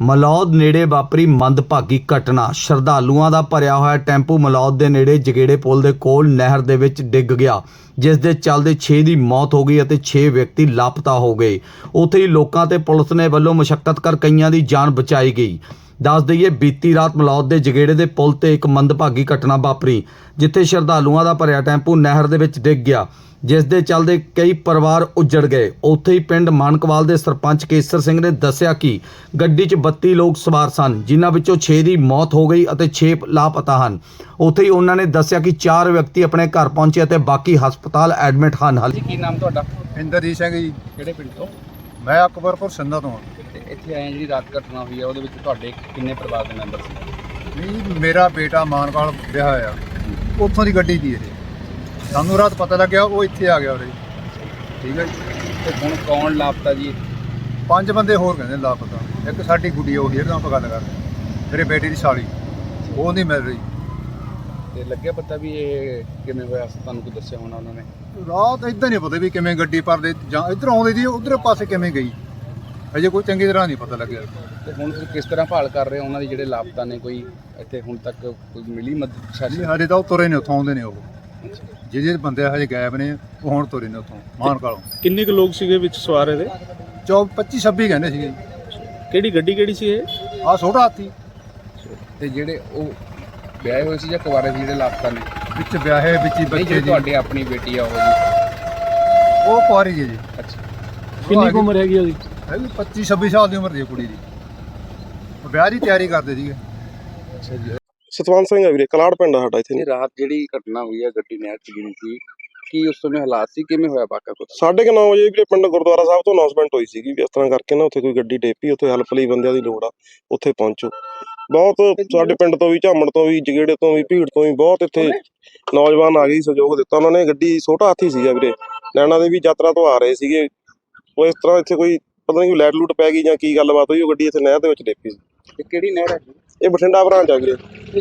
ਮਲੌਦ ਨੇੜੇ ਵਾਪਰੀ ਮੰਦਭਾਗੀ ਘਟਨਾ। ਸ਼ਰਧਾਲੂਆਂ ਦਾ ਭਰਿਆ ਹੋਇਆ ਟੈਂਪੂ ਮਲੌਦ ਦੇ ਨੇੜੇ ਜਗੇੜੇ ਪੁਲ ਦੇ ਕੋਲ ਨਹਿਰ ਦੇ ਵਿੱਚ ਡਿੱਗ ਗਿਆ, ਜਿਸ ਦੇ ਚੱਲਦੇ 6 ਦੀ ਮੌਤ ਹੋ ਗਈ ਅਤੇ 6 ਵਿਅਕਤੀ ਲਾਪਤਾ ਹੋ ਗਏ। ਉੱਥੇ ਹੀ ਲੋਕਾਂ ਤੇ ਪੁਲਿਸ ਨੇ ਵੱਲੋਂ ਮੁਸ਼ੱਕਤ ਕਰ ਕਈਆਂ ਦੀ ਜਾਨ ਬਚਾਈ ਗਈ। ਦੱਸ ਦਈਏ, ਬੀਤੀ ਰਾਤ ਮਲੌਦ ਦੇ ਜਗੇੜੇ ਦੇ ਪੁਲ ਤੇ ਇੱਕ ਮੰਦਭਾਗੀ ਘਟਨਾ ਵਾਪਰੀ, ਜਿੱਥੇ ਸ਼ਰਧਾਲੂਆਂ ਦਾ ਭਰਿਆ ਟੈਂਪੂ ਨਹਿਰ ਦੇ ਵਿੱਚ ਡਿੱਗ ਗਿਆ। ਜਿਸ ਦੇ ਚੱਲਦੇ ਕਈ ਪਰਿਵਾਰ ਉੱਜੜ ਗਏ। ਉੱਥੇ ਹੀ ਪਿੰਡ ਮਾਨਕਵਾਲ ਦੇ ਸਰਪੰਚ ਕੇਸਰ ਸਿੰਘ ਨੇ ਦੱਸਿਆ ਕਿ ਗੱਡੀ 'ਚ 32 ਲੋਕ ਸਵਾਰ ਸਨ ਜਿਨ੍ਹਾਂ ਵਿੱਚੋਂ 6 ਦੀ ਮੌਤ ਹੋ ਗਈ ਅਤੇ 6 ਲਾਪਤਾ ਹਨ। ਉੱਥੇ ਹੀ ਉਹਨਾਂ ਨੇ ਦੱਸਿਆ ਕਿ 4 ਵਿਅਕਤੀ ਆਪਣੇ ਘਰ ਪਹੁੰਚੇ ਅਤੇ ਬਾਕੀ ਹਸਪਤਾਲ ਐਡਮਿਟ ਹਨ। ਹਾਲੇ ਜੀ ਕੀ ਨਾਮ ਤੁਹਾਡਾ? ਇੰਦਰਜੀਤ ਸਿੰਘ ਜੀ। ਕਿਹੜੇ ਪਿੰਡ ਤੋਂ? ਮੈਂ ਅਕਬਰਪੁਰ ਸੰਧਾ ਤੋਂ ਹਾਂ। ਇੱਥੇ ਆਏ ਜਿਹੜੀ ਰਾਤ ਘਟਨਾ ਹੋਈ ਹੈ ਉਹਦੇ ਵਿੱਚ ਤੁਹਾਡੇ ਕਿੰਨੇ ਪਰਿਵਾਰ ਦੇ ਮੈਂਬਰ ਸੀ? ਵੀ ਮੇਰਾ ਬੇਟਾ ਮਾਨਵਾਲ ਵਿਆਹ ਆ। ਉੱਥੋਂ ਦੀ ਗੱਡੀ ਦੀ ਇਹ। ਸਾਨੂੰ ਰਾਤ ਪਤਾ ਲੱਗਿਆ ਉਹ ਇੱਥੇ ਆ ਗਿਆ ਉਰੇ। ਠੀਕ ਹੈ ਜੀ। ਤੇ ਹੁਣ ਕੌਣ ਲਾਪਤਾ ਜੀ? ਪੰਜ ਬੰਦੇ ਹੋਰ ਕਹਿੰਦੇ ਲਾਪਤਾ। ਇੱਕ ਸਾਡੀ ਗੁੱਡੀ ਉਹ ਜਿਹੜਾ ਆਪਾਂ ਗੱਲ ਕਰਦੇ। ਮੇਰੇ ਬੇਟੇ ਦੀ ਸਾਲੀ। ਉਹ ਨਹੀਂ ਮਿਲ ਰਹੀ। ਤੇ ਲੱਗਿਆ ਪਤਾ ਵੀ ਇਹ ਕਿਵੇਂ ਹੋਇਆ ਤੁਹਾਨੂੰ ਕੋਈ ਦੱਸਿਆ ਹੋਣਾ ਉਹਨਾਂ ਨੇ? ਰਾਤ ਇਦਾਂ ਨਹੀਂ ਪਤਾ ਵੀ ਕਿਵੇਂ ਗੱਡੀ ਪਰਦੇ ਜਾਂ ਇੱਧਰ ਆਉਂਦੀ ਸੀ ਉਧਰ ਪਾਸੇ ਕਿਵੇਂ ਗਈ। ਅਜੇ ਕੋਈ ਚੰਗੀ ਤਰ੍ਹਾਂ ਨਹੀਂ ਪਤਾ ਲੱਗਿਆ। ਤੇ ਹੁਣ ਤੁਸੀਂ ਕਿਸ ਤਰ੍ਹਾਂ ਭਾਲ ਕਰ ਰਹੇ ਹੋ ਉਹਨਾਂ ਦੇ ਜਿਹੜੇ ਲਾਪਤਾ ਨੇ ਕੋਈ ਇੱਥੇ ਹੁਣ ਤੱਕ ਕੋਈ ਮਿਲੀ ਮਦਦ? ਸ਼ਾਇਦ ਜੀ ਹਜੇ ਤਾਂ ਉਹ ਤੁਰੇ ਨੇ ਉੱਥੋਂ ਆਉਂਦੇ ਨੇ ਉਹ। ਜਿਹੜੇ ਬੰਦੇ ਹਜੇ ਗਾਇਬ ਨੇ ਉਹ ਹੁਣ ਤੁਰੇ ਨੇ ਉੱਥੋਂ ਮਾਨਕਾਲੋਂ ਕਿੰਨੇ ਕੁ ਲੋਕ ਸੀਗੇ ਵਿੱਚ ਸਵਾਰ ਇਹਦੇ? 24 25 26 ਕਹਿੰਦੇ ਸੀਗੇ। ਕਿਹੜੀ ਗੱਡੀ ਕਿਹੜੀ ਸੀ ਇਹ? ਆਹ ਛੋਟਾ ਹਾਥੀ। ਤੇ ਜਿਹੜੇ ਉਹ ਵਿਆਹੇ ਹੋਏ ਸੀ ਜਾਂ ਕੁਵਾਰੇ ਸੀ ਜਿਹੜੇ ਲਾਪਤਾ ਨੇ? ਵਿੱਚ ਵਿਆਹੇ ਵਿੱਚ ਹੀ ਨਹੀਂ ਬੱਚੇ ਜਿਹੜੀ ਜੀ। ਤੁਹਾਡੀ ਆਪਣੀ ਬੇਟੀ ਆ ਉਹ ਜੀ। ਉਹ ਕੁਆਰੀ ਜੀ ਜੀ। ਅੱਛਾ। ਕਿੰਨੀ ਕੁ ਉਮਰ ਹੈਗੀ ਉਹਦੀ? ਹੈਗੀ 25 26 ਸਾਲ ਦੀ ਉਮਰ ਦੀ ਹੈ ਕੁੜੀ ਦੀ। ਉਹ ਵਿਆਹ ਦੀ ਤਿਆਰੀ ਕਰਦੇ ਸੀਗੇ। ਅੱਛਾ ਜੀ ਸਤਵੰਤ ਸਿੰਘ ਆ ਵੀਰੇ ਕਲਾੜ ਪਿੰਡ ਆ ਸਾਡਾ ਇੱਥੇ। ਇਹ ਰਾਤ ਜਿਹੜੀ ਘਟਨਾ ਹੋਈ ਹੈ ਗੱਡੀ ਨਹਿਰ ਚ ਗਿਰੀ ਸੀ ਕੀ ਉਸ ਸਮੇਂ ਹਾਲਾਤ ਸੀ ਕਿਵੇਂ ਹੋਇਆ ਵਾਕਾ ਕੁਛ? ਸਾਢੇ ਕੁ ਨੌ ਵਜੇ ਵੀਰੇ ਪਿੰਡ ਗੁਰਦੁਆਰਾ ਸਾਹਿਬ ਤੋਂ ਅਨਾਉਂਸਮੈਂਟ ਹੋਈ ਸੀਗੀ ਵੀ ਇਸ ਤਰ੍ਹਾਂ ਕਰਕੇ ਨਾ ਉੱਥੇ ਕੋਈ ਗੱਡੀ ਡੇਪੀ ਉੱਥੇ ਹੈਲਪ ਲਈ ਬੰਦਿਆਂ ਦੀ ਲੋੜ ਆ ਉੱਥੇ ਪਹੁੰਚੋ। ਬਹੁਤ ਸਾਡੇ ਪਿੰਡ ਤੋਂ ਵੀ ਝਾਮਣ ਤੋਂ ਵੀ ਜਗੇੜੇ ਤੋਂ ਵੀ ਭੀੜ ਤੋਂ ਵੀ ਬਹੁਤ ਇੱਥੇ ਨੌਜਵਾਨ ਆ ਗਏ ਸਹਿਯੋਗ ਦਿੱਤਾ ਉਹਨਾਂ ਨੇ। ਗੱਡੀ ਛੋਟਾ ਹਾਥੀ ਸੀਗਾ ਵੀਰੇ ਨੈਣਾ ਦੇ ਵੀ ਯਾਤਰਾ ਤੋਂ ਆ ਰਹੇ ਸੀਗੇ। ਉਹ ਇਸ ਤਰ੍ਹਾਂ ਇੱਥੇ ਕੋਈ ਪਤਾ ਨਹੀਂ ਕੋਈ ਲੈਟ ਲੂਟ ਪੈ ਗਈ ਜਾਂ ਕੀ ਗੱਲਬਾਤ ਹੋਈ ਉਹ ਗੱਡੀ ਇੱਥੇ ਨਹਿਰ ਦੇ ਵਿੱਚ ਡੇਪੀ ਸੀ। ਤੇ ਕਿਹੜੀ ਨਹਿਰ ਹੈ ਜੀ? ਇਹ ਬਠਿੰਡਾ ਬ੍ਰਾਂਚ ਆ ਵੀਰੇ।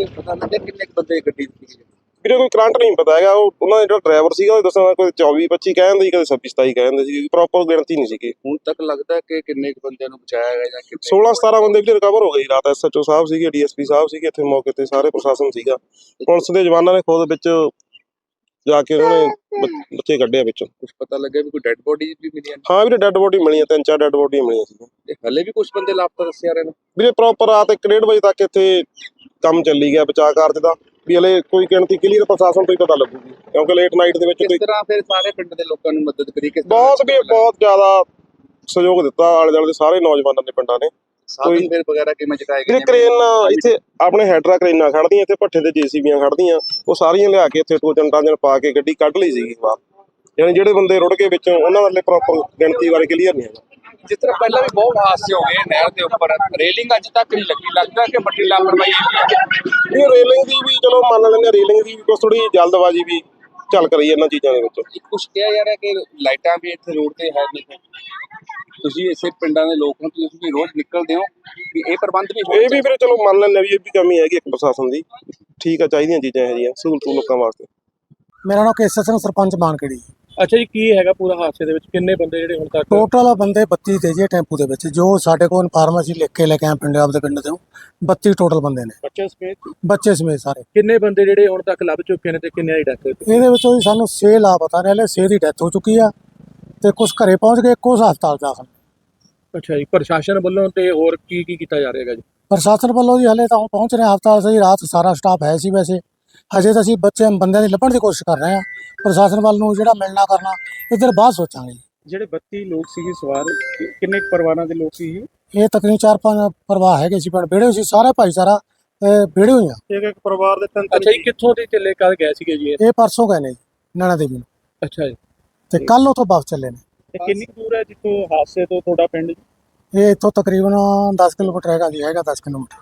ਇਹ ਪਤਾ ਲੱਗਿਆ ਕਿੰਨੇ ਕੁ ਬੰਦੇ ਗੱਡੀ ਵਿੱਚ ਸੀ ਵੀਰੇ ਕੋਈ ਕਰੰਟ ਨਹੀਂ ਪਤਾ ਹੈਗਾ। ਉਹ ਉਹਨਾਂ ਦਾ ਜਿਹੜਾ ਡਰਾਈਵਰ ਸੀਗਾ ਉਹ ਦੱਸਣਾ ਕੋਈ 24 25 ਕਹਿੰਦੇ ਸੀ ਕਦੇ 26 27 ਕਹਿੰਦੇ ਸੀ ਪ੍ਰੋਪਰ ਗਿਣਤੀ ਨਹੀਂ ਸੀਗੀ। ਹੁਣ ਤੱਕ ਲੱਗਦਾ ਕਿ ਕਿੰਨੇ ਕੁ ਬੰਦਿਆਂ ਨੂੰ ਬਚਾਇਆ ਗਿਆ ਜਾਂ ਕਿੰਨੇ 16 17 ਬੰਦੇ ਵੀ ਰਿਕਵਰ ਹੋ ਗਏ ਜੀ ਰਾਤ ਐਸਐਚਓ ਸਾਹਿਬ ਸੀਗੇ ਡੀਐਸਪੀ ਸਾਹਿਬ ਸੀਗੇ ਇੱਥੇ ਮੌਕੇ ਤੇ ਸਾਰੇ ਪ੍ਰਸ਼ਾਸਨ ਸੀਗਾ। ਪੁਲਿਸ ਦੇ ਜਵਾਨਾਂ ਨੇ ਖੁਦ ਵਿੱਚ ਜਾ ਕੇ ਉਹਨਾਂ ਨੇ ਬ- ਬੱਚੇ ਕੱਢਿਆ ਵਿੱਚੋਂ। ਕੁਝ ਪਤਾ ਲੱਗਿਆ ਵੀ ਕੋਈ ਡੈੱਡ ਬੋਡੀ ਵੀ ਮਿਲੀ ਹੈ ਹਾਂ ਵੀਰੇ ਡੈੱਡ ਬੋਡੀ ਮਿਲੀਆਂ ਤਿੰਨ ਚਾਰ ਡੈੱਡ ਬੋਡੀਆਂ ਮਿਲੀਆਂ ਸੀ। ਤੇ ਹਲੇ ਵੀ ਕੁਝ ਬੰਦੇ ਲਾਪਤਾ ਦੱਸਿਆ ਰਹੇ ਨੇ? ਵੀਰੇ ਪ੍ਰੋਪਰ ਰਾਤ 1:30 ਵਜੇ ਤੱਕ ਇੱਥੇ ਕੰਮ ਚੱਲੀ ਗਿਆ ਬਚਾਅ ਕਾਰਜ ਦਾ ਵੀ ਹਲੇ ਕੋਈ ਗਿਣਤੀ ਕਲੀਅਰ ਪ੍ਰਸ਼ਾਸਨ ਤੋਂ ਹੀ ਪਤਾ ਲੱਗੂਗੀ। ਕਿਉਂਕਿ ਲੇਟ ਨਾਈਟ ਦੇ ਵਿੱਚ ਕਿਸ ਕੋਈ ਤਰ੍ਹਾਂ ਫਿਰ ਸਾਰੇ ਪਿੰਡ ਦੇ ਲੋਕਾਂ ਨੂੰ ਮਦਦ ਕਰੀ? ਕਿਸ ਤਰ੍ਹਾਂ ਬਹੁਤ ਵੀ ਬਹੁਤ ਜ਼ਿਆਦਾ ਸਹਿਯੋਗ ਦਿੱਤਾ ਆਲੇ ਦੁਆਲੇ ਦੇ ਸਾਰੇ ਨੌਜਵਾਨਾਂ ਨੇ ਪਿੰਡਾਂ ਨੇ। ਸਾਧਨ ਫਿਰ ਵਗੈਰਾ ਕਿਵੇਂ ਚਟਾਏ ਗਏ ਨੇ? ਕਰੇਨ ਇੱਥੇ ਆਪਣੇ ਹੈਡਰਾ ਕਰੇਨਾਂ ਖੜਦੀਆਂ ਇੱਥੇ ਭੱਠੇ ਤੇ ਜੀਸੀਬੀਆਂ ਖੜਦੀਆਂ ਉਹ ਸਾਰੀਆਂ ਲਿਆ ਕੇ ਇੱਥੇ ਟੋਜਨ ਟਾਂਜਨ ਪਾ ਕੇ ਗੱਡੀ ਕੱਢ ਲਈ ਸੀਗੀ ਬਾਹਰ। ਯਾਨੀ ਜਿਹੜੇ ਬੰਦੇ ਰੁੜ ਗਏ ਵਿੱਚੋਂ ਉਹਨਾਂ ਵਾਲੇ ਪ੍ਰੋਪਰ ਗਿਣਤੀ ਬਾਰੇ ਕਲੀਅਰ ਨਹੀਂ ਹੈਗਾ। ਜਿਸ ਤਰ੍ਹਾਂ ਪਹਿਲਾਂ ਵੀ ਬਹੁਤ ਹਾਦਸੇ ਹੋ ਗਏ ਨਹਿਰ ਦੇ ਉੱਪਰ ਰੇਲਿੰਗ ਅੱਜ ਤੱਕ ਨਹੀਂ ਲੱਗੀ। ਲੱਗਦਾ ਕਿ ਵੱਡੀ ਲਾਪਰਵਾਹੀ ਹੈ। ਇਹ ਰੇਲਿੰਗ ਦੀ ਵੀ ਚਲੋ ਮੰਨ ਲੈਂਦੇ ਰੇਲਿੰਗ ਦੀ ਵੀ ਕੁਛ ਥੋੜੀ ਜਲਦਬਾਜ਼ੀ ਵੀ ਚੱਲ ਕਰੀ ਇਹਨਾਂ ਚੀਜ਼ਾਂ ਦੇ ਵਿੱਚ। ਕੁਝ ਕਿਹਾ ਜਾ ਰਿਹਾ ਕਿ ਲਾਈਟਾਂ ਵੀ ਇੱਥੇ ਰੋਡ ਤੇ ਹੈ ਨਹੀਂ। ਤੁਸੀਂ ਇਸੇ ਪਿੰਡਾਂ ਦੇ ਲੋਕ ਹੋ ਤੁਸੀਂ ਵੀ ਰੋਜ਼ ਨਿਕਲਦੇ ਹੋ ਵੀ ਇਹ ਪ੍ਰਬੰਧ ਵੀ ਹੋਣੇ ਇਹ ਵੀ ਫਿਰ ਚਲੋ ਮੰਨ ਲੈਂਦੇ ਵੀ ਇਹ ਵੀ ਕਮੀ ਹੈਗੀ ਇੱਕ ਪ੍ਰਸ਼ਾਸਨ ਦੀ। ਠੀਕ ਆ ਚਾਹੀਦੀਆਂ ਚੀਜ਼ਾਂ ਇਹ ਜੀਆਂ ਸਹੂਲਤ ਲੋਕਾਂ ਵਾਸਤੇ। ਮੇਰਾ ਨਾਮ ਕੇਸਰ ਸਿੰਘ ਸਰਪੰਚ ਮਾਨਕੜੀ। ਅੱਛਾ ਜੀ ਕੀ ਹੈਗਾ ਪੂਰਾ ਹਾਦਸੇ ਦੇ ਵਿੱਚ? ਕਿੰਨੇ ਬੰਦੇ ਜਿਹੜੇ ਹੁਣ ਤੱਕ ਟੋਟਲ ਬੰਦੇ 32 ਤੇ ਜੀ ਟੈਂਪੂ ਦੇ ਵਿੱਚ। ਜੋ ਸਾਡੇ ਕੋਲ ਫਾਰਮੇਸੀ ਲਿਖ ਕੇ ਲੈ ਕੇ ਆਏ ਪਿੰਡ ਆਪਦੇ ਪਿੰਡ ਤੋਂ 32 ਟੋਟਲ ਬੰਦੇ ਨੇ। ਬੱਚੇ ਸਮੇਤ? ਬੱਚੇ ਸਮੇਤ ਸਾਰੇ। ਕਿੰਨੇ ਬੰਦੇ ਜਿਹੜੇ ਹੁਣ ਤੱਕ ਲੱਭ ਚੁੱਕੇ ਨੇ ਤੇ ਕਿੰਨੇ ਦੀ ਡੈਥ ਇਹਦੇ ਵਿੱਚੋਂ ਜੀ ਸਾਨੂੰ 6 ਲਾਪਤਾ ਨੇ ਹਲੇ 6 ਦੀ ਡੈਥ ਹੋ ਚੁੱਕੀ ਆ। ਤੇ ਕੁਝ ਘਰੇ ਪਹੁੰਚ ਗਏ ਕੁਝ ਹਸਪਤਾਲ ਦਾਖਲ। ਅੱਛਾ ਜੀ ਪ੍ਰਸ਼ਾਸਨ ਵੱਲੋਂ ਤੇ ਹੋਰ ਕੀ ਕੀ ਕੀਤਾ ਜਾ ਰਿਹਾ ਹੈਗਾ ਜੀ? ਪ੍ਰਸ਼ਾਸਨ ਵੱਲੋਂ ਜੀ ਹਲੇ ਤਾਂ ਪਹੁੰਚ ਰਹੇ ਹਸਪਤਾਲ ਸੇ ਰਾਤ ਸਾਰਾ ਸਟਾਫ ਹੈ ਸੀ ਵੈਸੇ। ਹਜੇ ਤਾਂ ਅਸੀਂ ਬੱਚੇ ਬੰਦਿਆਂ ਦੀ ਲੱਭਣ ਦੀ ਕੋਸ਼ਿਸ਼ ਕਰ ਰਹੇ ਹਾਂ। ਪ੍ਰਸ਼ਾਸਨ ਵੱਲ ਨੂੰ ਜਿਹੜਾ ਮਿਲਣਾ ਕਰਨਾ ਇੱਧਰ ਬਾਅਦ ਸੋਚਾਂਗੇ। ਜਿਹੜੇ 32 ਲੋਕ ਸੀਗੇ ਸਵਾਰ ਕਿੰਨੇ ਪਰਿਵਾਰਾਂ ਦੇ ਲੋਕ ਸੀ ਇਹ ਤਕਰੀਬਨ ਚਾਰ ਪੰਜ ਪਰਵਾਹ ਹੈਗੇ ਸੀ ਪਰ ਵਿਹੜੇ ਸੀ ਸਾਰੇ ਭਾਈਚਾਰਾ ਵਿਹੜੇ ਹੋਈਆਂ ਇੱਕ ਇੱਕ ਪਰਿਵਾਰ ਦੇ ਤਿੰਨ ਅੱਛਾ ਜੀ ਕਿੱਥੋਂ ਦੇ ਚੱਲੇ ਕਦ ਗਏ ਸੀਗੇ ਜੀ ਇਹ? ਇਹ ਪਰਸੋਂ ਗਏ ਨੇ ਨੈਣਾ ਦੇਵੀ ਅੱਛਾ ਜੀ। ਤੇ ਕੱਲ ਉਥੋਂ ਵਾਪਸ ਚੱਲੇ ਨੇ। ਤੇ ਕਿੰਨੀ ਕੁ ਦੂਰ ਹੈ ਜਿੱਥੋਂ ਹਾਦਸੇ ਤੋਂ ਤੁਹਾਡਾ ਪਿੰਡ ਜੀ? ਇਹ ਇੱਥੋਂ ਤਕਰੀਬਨ 10 ਕਿਲੋਮੀਟਰ ਹੈਗਾ ਜੀ ਹੈਗਾ 10 ਕਿਲੋਮੀਟਰ।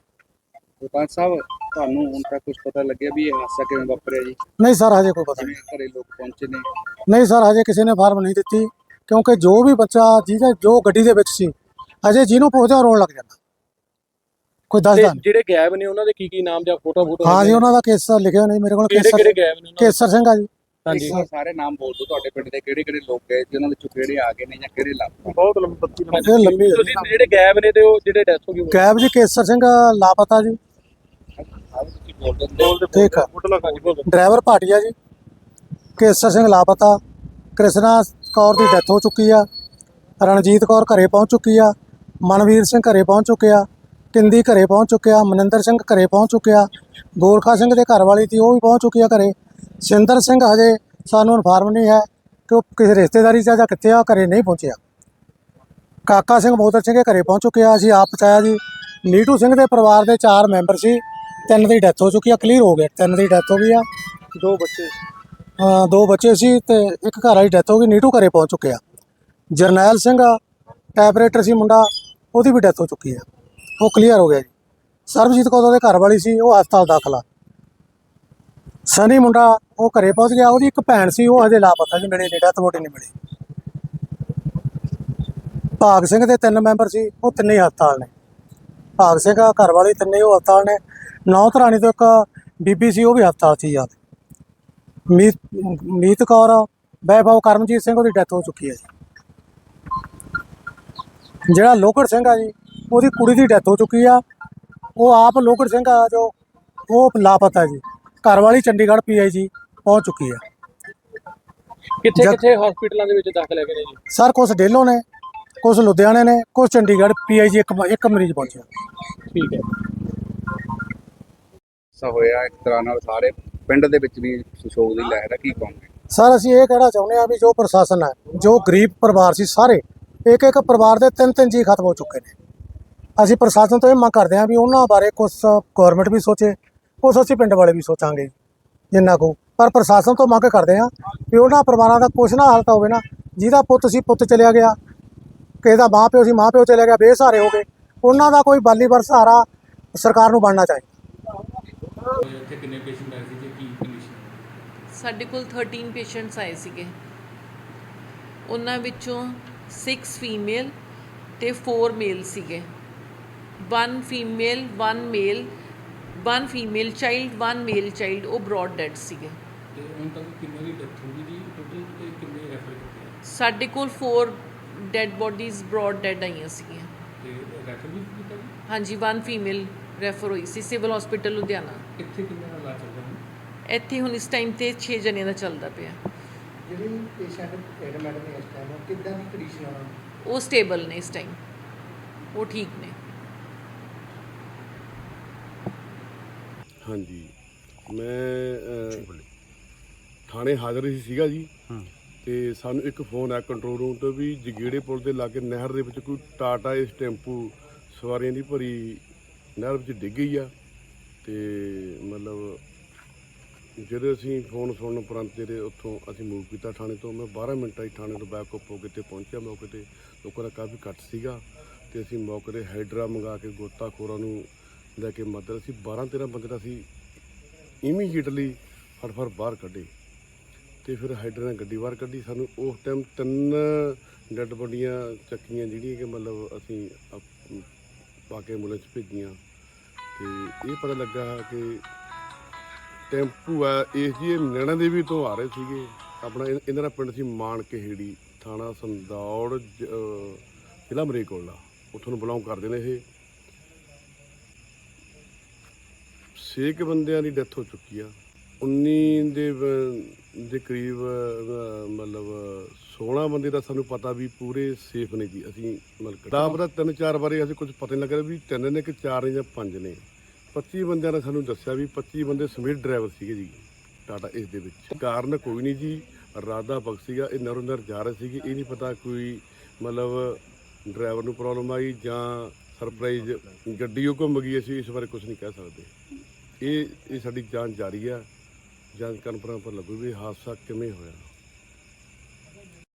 ਸਰਪੰਚ ਸਾਹਿਬ ਤੁਹਾਨੂੰ ਹੁਣ ਤੱਕ ਕੁਝ ਪਤਾ ਲੱਗਿਆ ਵੀ ਇਹ ਹਾਦਸਾ ਕਿਵੇਂ ਵਾਪਰਿਆ ਜੀ? ਨਹੀਂ ਸਰ ਹਜੇ ਕੋਈ ਪਤਾ ਨਹੀਂ। ਜਿਵੇਂ ਘਰੇ ਲੋਕ ਪਹੁੰਚੇ ਨੇ? ਨਹੀਂ ਸਰ ਹਜੇ ਕਿਸੇ ਨੇ ਫਾਰਮ ਨਹੀਂ ਦਿੱਤੀ ਕਿਉਂਕਿ ਜੋ ਵੀ ਬੱਚਾ ਜਿਹਦੇ ਜੋ ਗੱਡੀ ਦੇ ਵਿੱਚ ਸੀ ਹਜੇ ਜਿਹਨੂੰ ਪੁੱਛਦੇ ਰੋਣ ਲੱਗ ਜਾਂਦਾ। ਕੋਈ ਤੇ ਦੱਸਦਾ ਨਹੀਂ। ਜਿਹੜੇ ਗਾਇਬ ਨੇ ਉਹਨਾਂ ਦੇ ਕੀ ਕੀ ਨਾਮ ਜਾਂ ਫੋਟੋ ਫੋਟੋ ਹਾਂ ਜੀ ਉਹਨਾਂ ਦਾ ਕੇਸ ਲਿਖਿਆ ਨਹੀਂ ਮੇਰੇ ਕੋਲ ਕਿਹੜੇ ਕੇਸਰ ਕਿਹੜੇ ਗਾਇਬ ਨੇ ਉਹਨਾਂ ਦੇ? ਕੇਸਰ ਸਿੰਘ ਆ ਜੀ। ਹਾਂਜੀ। ਇੱਕ ਸਾਰੇ ਨਾਮ ਬੋਲ ਦਿਓ ਤੁਹਾਡੇ ਪਿੰਡ ਦੇ ਕਿਹੜੇ ਕਿਹੜੇ ਲੋਕ ਗਏ ਜਿਨ੍ਹਾਂ ਵਿੱਚੋਂ ਕਿਹੜੇ ਆ ਗਏ ਨੇ ਜਾਂ ਕਿਹੜੇ ਲੱਭ ਬਹੁਤ ਲੰਬੀ ਬੱਤੀ ਇਹ ਲੰਬੀ ਹੈ। ਤੁਸੀਂ ਜਿਹੜੇ ਗਾਇਬ ਨੇ ਤੇ ਉਹ ਜਿਹੜੇ ਡੈਥ ਹੋ ਗਈ ਉਹ- ਕੈਬ ਜੀ ਕੇਸਰ ਸਿੰਘ ਲਾਪਤਾ ਜੀ। ਤੁਸੀਂ ਬੋਲ ਦਿੰਦੇ ਠੀਕ ਆ। ਹਾਂਜੀ ਬੋਲੋ। ਡਰਾਈਵਰ ਭਾਟੀਆ ਜੀ ਕੇਸਰ ਸਿੰਘ ਲਾਪਤਾ ਕ੍ਰਿਸ਼ਨਾ ਕੌਰ ਦੀ ਡੈਥ ਹੋ ਚੁੱਕੀ ਆ ਰਣਜੀਤ ਕੌਰ ਘਰੇ ਪਹੁੰਚ ਚੁੱਕੀ ਆ ਮਨਵੀਰ ਸਿੰਘ ਘਰੇ ਪਹੁੰਚ ਚੁੱਕਿਆ ਕਿੰਦੀ ਘਰੇ ਪਹੁੰਚ ਚੁੱਕਿਆ ਮਨਿੰਦਰ ਸਿੰਘ ਘਰੇ ਪਹੁੰਚ ਚੁੱਕਿਆ ਗੋਰਖਾ ਸਿੰਘ ਦੇ ਘਰ ਵਾਲੀ ਤੀ ਉਹ ਵੀ ਪਹੁੰਚ ਚੁੱਕੀ ਆ ਘਰੇ। ਸਿੰਦਰ ਸਿੰਘ ਹਜੇ ਸਾਨੂੰ ਇਨਫਾਰਮ ਨਹੀਂ ਹੈ ਕਿ ਉਹ ਕਿਸੇ ਰਿਸ਼ਤੇਦਾਰੀ 'ਚ ਆ ਜਾਂ ਕਿੱਥੇ ਆ ਘਰੇ ਨਹੀਂ ਪਹੁੰਚਿਆ। ਕਾਕਾ ਸਿੰਘ ਮੋਦਰ ਸਿੰਘ ਦੇ ਘਰੇ ਪਹੁੰਚ ਚੁੱਕਿਆ ਅਸੀਂ ਆਪ ਪਹੁੰਚਾਇਆ ਜੀ। ਨੀਟੂ ਸਿੰਘ ਦੇ ਪਰਿਵਾਰ ਦੇ ਚਾਰ ਮੈਂਬਰ ਸੀ। ਤਿੰਨ ਦੀ ਡੈਥ ਹੋ ਚੁੱਕੀ ਆ ਕਲੀਅਰ ਹੋ ਗਿਆ। ਤਿੰਨ ਦੀ ਡੈਥ ਹੋ ਗਈ ਆ। ਦੋ ਬੱਚੇ ਹਾਂ ਦੋ ਬੱਚੇ ਸੀ ਤੇ ਇੱਕ ਘਰ ਵਾਲੀ ਡੈਥ ਹੋ ਗਈ। ਨੀਟੂ ਘਰੇ ਪਹੁੰਚ ਚੁੱਕਿਆ। ਜਰਨੈਲ ਸਿੰਘ ਟੈਪਰੇਟਰ ਸੀ ਮੁੰਡਾ ਉਹਦੀ ਵੀ ਡੈਥ ਹੋ ਚੁੱਕੀ ਆ। ਉਹ ਕਲੀਅਰ ਹੋ ਗਿਆ ਜੀ। ਸਰਬਜੀਤ ਕੌਰ ਉਹਦੇ ਘਰ ਵਾਲੀ ਸੀ ਉਹ ਹਸਪਤਾਲ ਦਾਖਲ ਸਨੀ ਮੁੰਡਾ, ਉਹ ਘਰੇ ਪਹੁੰਚ ਗਿਆ, ਉਹਦੀ ਇੱਕ ਭੈਣ ਸੀ, ਉਹ ਹਜੇ ਲਾਪਤਾ ਨਹੀਂ ਮਿਲੇ ਨਹੀਂ ਡੈਥ ਬੋਡੀ ਨਹੀਂ ਮਿਲੀ। ਭਾਗ ਸਿੰਘ ਦੇ ਤਿੰਨ ਮੈਂਬਰ ਸੀ, ਉਹ ਤਿੰਨੇ ਹਸਪਤਾਲ ਨੇ। ਭਾਗ ਸਿੰਘ ਆ, ਘਰ ਵਾਲੀ ਤਿੰਨੇ ਉਹ ਹਸਪਤਾਲ ਨੇ। ਨੌ ਧਰਾਣੀ ਤੋਂ ਇੱਕ ਬੀਬੀ ਸੀ, ਉਹ ਵੀ ਹਸਪਤਾਲ ਸੀ ਯਾਦ ਮੀਤ ਮੀਤ ਕੌਰ, ਵੈਭਵ ਕਰਮਜੀਤ ਸਿੰਘ, ਉਹਦੀ ਡੈਥ ਹੋ ਚੁੱਕੀ ਹੈ ਜੀ। ਜਿਹੜਾ ਲੋਕੜ ਸਿੰਘ ਆ ਜੀ, ਉਹਦੀ ਕੁੜੀ ਦੀ ਡੈਥ ਹੋ ਚੁੱਕੀ ਆ। ਉਹ ਆਪ ਲੋਕੜ ਸਿੰਘ ਆ, ਜੋ, ਉਹ ਲਾਪਤਾ ਜੀ। ਘਰ ਵਾਲੀ ਚੰਡੀਗੜ੍ਹ ਪੀਆਈਜੀ ਪਹੁੰਚ ਚੁੱਕੀ ਆ ਕਿੱਥੇ ਜਦ- ਕਿੱਥੇ ਹਸਪੀਟਲਾਂ ਦੇ ਵਿੱਚ ਦਾਖਲ ਹੈਗੇ ਨੇ ਜੀ? ਸਰ ਕੁਝ ਡੇਲੋਂ ਨੇ ਕੁਝ ਲੁਧਿਆਣੇ ਨੇ ਕੁਝ ਚੰਡੀਗੜ੍ਹ ਪੀਆਈਜੀ ਇੱਕ ਇੱਕ ਮਰੀਜ਼ ਪਹੁੰਚਿਆ ਠੀਕ ਹੈ। ਸਾ ਹੋਇਆ ਇੱਕ ਤਰ੍ਹਾਂ ਨਾਲ ਸਾਰੇ ਪਿੰਡ ਦੇ ਵਿੱਚ ਵੀ ਸੋਗ ਦੀ ਲਹਿਰ ਹੈ ਕੀ ਕਹੋਗੇ? ਸਰ ਅਸੀਂ ਇਹ ਕਹਿਣਾ ਚਾਹੁੰਦੇ ਆ ਵੀ ਜੋ ਪ੍ਰਸ਼ਾਸਨ ਹੈ ਜੋ ਗਰੀਬ ਪਰਿਵਾਰ ਸੀ ਸਾਰੇ ਇੱਕ ਇੱਕ ਪਰਿਵਾਰ ਦੇ ਤਿੰਨ ਤਿੰਨ ਜੀ ਖਤਮ ਹੋ ਚੁੱਕੇ ਨੇ। ਅਸੀਂ ਪ੍ਰਸ਼ਾਸਨ ਤੋਂ ਇਹ ਮੰਗ ਕਰਦੇ ਹਾਂ ਵੀ ਉਹਨਾਂ ਬਾਰੇ ਕੁਝ ਗਵਰਨਮੈਂਟ ਵੀ ਸੋਚੇ ਕੁਛ ਅਸੀਂ ਪਿੰਡ ਵਾਲੇ ਵੀ ਸੋਚਾਂਗੇ ਜਿੰਨਾ ਕੁ। ਪਰ ਪ੍ਰਸ਼ਾਸਨ ਤੋਂ ਮੰਗ ਕਰਦੇ ਹਾਂ ਵੀ ਉਹਨਾਂ ਪਰਿਵਾਰਾਂ ਦਾ ਕੁਛ ਨਾ ਹਾਲਤ ਹੋਵੇ ਨਾ ਜਿਹਦਾ ਪੁੱਤ ਸੀ ਪੁੱਤ ਚਲਿਆ ਗਿਆ ਕਿਸੇ ਦਾ ਮਾਂ ਪਿਓ ਸੀ ਮਾਂ ਪਿਓ ਚਲਿਆ ਗਿਆ ਬੇਸਹਾਰੇ ਹੋ ਗਏ ਉਹਨਾਂ ਦਾ ਕੋਈ ਬਾਲੀ ਵਰ ਸਹਾਰਾ ਸਰਕਾਰ ਨੂੰ ਬਣਨਾ ਚਾਹੀਦਾ ਸਾਡੇ ਕੋਲ 13 ਪੇਸ਼ੈਂਟਸ ਆਏ ਸੀਗੇ। ਉਹਨਾਂ ਵਿੱਚੋਂ 6 ਫੀਮੇਲ ਤੇ 4 ਮੇਲ ਸੀਗੇ। 1 female 1 male 1 female child 1 male child ਉਹ ਬ੍ਰੌਡ ਡੈਡ ਸੀਗੇ। ਤੇ ਹੁਣ ਤੱਕ ਕਿੰਨੇ ਦੀ ਡੈਥ ਹੋ ਗਈ ਜੀ? ਟੋਟਲ ਤੇ ਕਿੰਨੇ ਰੈਫਰ ਕੀਤੇ ਆ? ਸਾਡੇ ਕੋਲ 4 ਡੈਡ ਬੋਡੀਜ਼ ਬ੍ਰੌਡ ਡੈਡ ਆਈਆਂ ਸੀਗੀਆਂ। ਤੇ ਰੈਫਰ ਵੀ ਕੀਤਾ ਜੀ? ਹਾਂਜੀ 1 ਫੀਮੇਲ ਰੈਫਰ ਹੋਈ ਸੀ ਸਿਵਲ ਹਸਪੀਟਲ ਲੁਧਿਆਣਾ। ਇੱਥੇ ਕਿੰਨੇ ਦਾ ਇਲਾਜ ਚੱਲ ਰਿਹਾ ਹੁਣ? ਇੱਥੇ ਹੁਣ ਇਸ ਟਾਈਮ ਤੇ 6 ਜਣਿਆਂ ਦਾ ਚੱਲਦਾ ਪਿਆ। ਜਿਹੜੀ ਪੇਸ਼ੈਂਟ ਐਡਮਿਟ ਨੇ ਇਸ ਟਾਈਮ ਕਿੱਦਾਂ ਦੀ ਕੰਡੀਸ਼ਨ ਆ? ਉਹ ਸਟੇਬਲ ਨੇ ਇਸ ਟਾਈਮ ਉਹ ਠੀਕ ਨੇ। ਹਾਂਜੀ। ਮੈਂ ਅਹ, ਥਾਣੇ ਹਾਜ਼ਰ ਹੀ ਸੀਗਾ ਜੀ। ਤੇ ਸਾਨੂੰ ਇੱਕ ਫੋਨ ਆਇਆ ਕੰਟਰੋਲ ਰੂਮ ਤੋਂ ਵੀ ਜਗੀੜੇ ਪੁਲ ਦੇ ਲਾਗੇ ਨਹਿਰ ਦੇ ਵਿੱਚ ਕੋਈ ਟਾਟਾ ਇਸ ਟੈਂਪੂ ਸਵਾਰੀਆਂ ਦੀ ਭਰੀ ਨਹਿਰ ਵਿੱਚ ਡਿੱਗ ਗਈ ਆ। ਤੇ ਮਤਲਬ ਜਦੋਂ ਅਸੀਂ ਫੋਨ ਸੁਣਨ ਉਪਰੰਤ ਜਿਹੜੇ ਉੱਥੋਂ ਅਸੀਂ ਮੂਵ ਕੀਤਾ ਥਾਣੇ ਤੋਂ ਮੈਂ 12 ਮਿੰਟਾਂ ਹੀ ਥਾਣੇ ਤੋਂ ਬੈਕਅਪ ਹੋ ਕੇ ਤੇ ਪਹੁੰਚਿਆ ਮੌਕੇ ਤੇ। ਲੋਕਾਂ ਦਾ ਕਾਫੀ ਘੱਟ ਸੀਗਾ। ਤੇ ਅਸੀਂ ਮੌਕੇ ਤੇ ਹਾਈਡਰਾ ਮੰਗਾ ਕੇ ਗੋਤਾਖੋਰਾਂ ਨੂੰ ਲੈ ਕੇ ਮਦਦ ਅਸੀਂ 12 13 ਬੰਦੇ ਦਾ ਅਸੀਂ ਇਮੀਡੀਏਟਲੀ ਫਟਫਟ ਬਾਹਰ ਕੱਢੇ ਤੇ ਫਿਰ ਹਾਈਡਰ ਨੇ ਗੱਡੀ ਬਾਹਰ ਕੱਢੀ। ਸਾਨੂੰ ਉਸ ਟਾਈਮ ਤਿੰਨ ਡੈੱਡ ਬੋਡੀਆਂ ਚੱਕੀਆਂ, ਜਿਹੜੀਆਂ ਕਿ ਮਤਲਬ ਅਸੀਂ ਪਾ ਕੇ ਐਂਬੂਲੈਂਸ ਭੇਜੀਆਂ। ਤੇ ਇਹ ਪਤਾ ਲੱਗਾ ਕਿ ਟੈਂਪੂ ਆ ਇਸ ਜੀ, ਇਹ ਨੈਣਾ ਦੇਵੀ ਤੋਂ ਆ ਰਹੇ ਸੀਗੇ। ਆਪਣਾ ਇਹਨਾਂ ਦਾ ਪਿੰਡ ਸੀ ਮਾਨ ਕਹੇੜੀ ਥਾਣਾ ਸੰਦੌੜ ਜ਼ਿਲ੍ਹਾ ਮਰੇਕੋਲਾ ਉੱਥੋਂ ਨੂੰ ਬਿਲੋਂਗ ਕਰਦੇ ਨੇ ਇਹ। ਛੇ ਕੁ ਬੰਦਿਆਂ ਦੀ ਡੈਥ ਹੋ ਚੁੱਕੀ ਆ। 19 ਦੇ ਦੇ ਕਰੀਬ ਮਤਲਬ 16 ਬੰਦੇ ਦਾ ਸਾਨੂੰ ਪਤਾ ਵੀ ਪੂਰੇ ਸੇਫ ਨੇ ਜੀ। ਅਸੀਂ ਮਤਲਬ ਕਿਤਾਬ ਦਾ ਤਿੰਨ ਚਾਰ ਵਾਰੀ ਅਸੀਂ ਕੁਝ ਪਤਾ ਨਹੀਂ ਲੱਗ ਰਿਹਾ ਵੀ ਤਿੰਨ ਨੇ ਕਿ ਚਾਰ ਨੇ ਜਾਂ ਪੰਜ ਨੇ। 25 ਬੰਦਿਆਂ ਨੇ ਸਾਨੂੰ ਦੱਸਿਆ ਵੀ 25 ਬੰਦੇ ਸਮੀਰ ਡਰਾਈਵਰ ਸੀਗੇ ਜੀ, ਟਾਟਾ ਇਸ ਦੇ ਵਿੱਚ। ਕਾਰਨ ਕੋਈ ਨਹੀਂ ਜੀ ਰਾਦਾ ਬਖ ਸੀਗਾ, ਇਹ ਨਰੋਂ ਨਰ ਜਾ ਰਹੇ ਸੀਗੇ। ਇਹ ਨਹੀਂ ਪਤਾ ਕੋਈ ਮਤਲਬ ਡਰਾਈਵਰ ਨੂੰ ਪ੍ਰੋਬਲਮ ਆਈ ਜਾਂ ਸਰਪ੍ਰਾਈਜ਼ ਗੱਡੀ ਉਹ ਘੁੰਮ ਗਈ, ਅਸੀਂ ਇਸ ਬਾਰੇ ਕੁਝ ਨਹੀਂ ਕਹਿ ਸਕਦੇ। ਇਹ ਇਹ ਸਾਡੀ ਜਾਂਚ ਜਾਰੀ ਆ। ਜਾਂਚ ਕਰਨ ਪਰ ਲੱਗੂ ਵੀ ਹਾਦਸਾ ਕਿਵੇਂ ਹੋਇਆ।